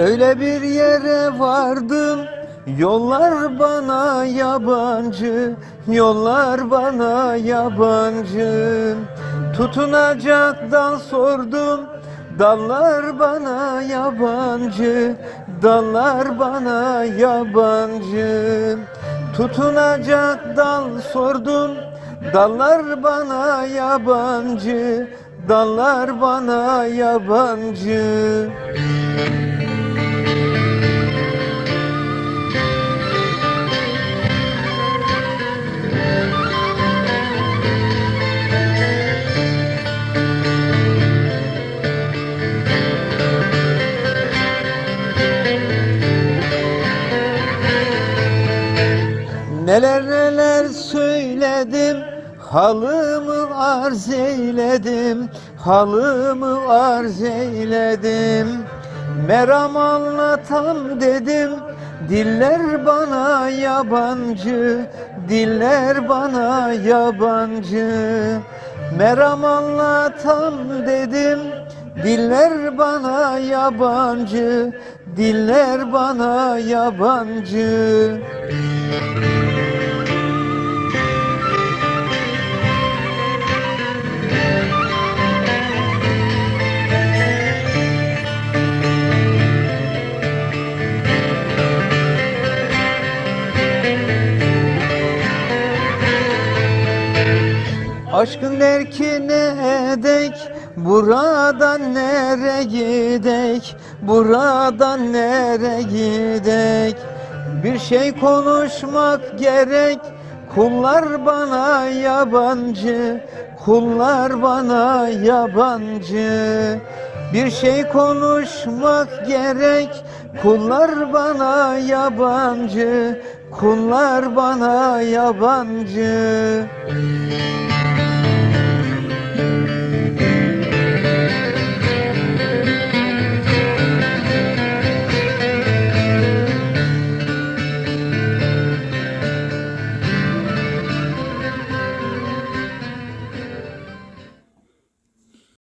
Öyle bir yere vardım. Yollar bana yabancı. Yollar bana yabancı. Tutunacak dal sordum. Dallar bana yabancı. Dallar bana yabancı. Tutunacak dal sordum. Dallar bana yabancı. Dallar bana yabancı Neler neler söyledim Halımı arz eyledim Halımı arz eyledim. Meram anlatam dedim Diller bana yabancı Diller bana yabancı. Meram anlatam dedim Diller bana yabancı Diller bana yabancı. Aşkın derkine edek Buradan nere gidek? Buradan nere gidek? Bir şey konuşmak gerek. Kullar bana yabancı. Kullar bana yabancı. Bir şey konuşmak gerek. Kullar bana yabancı. Kullar bana yabancı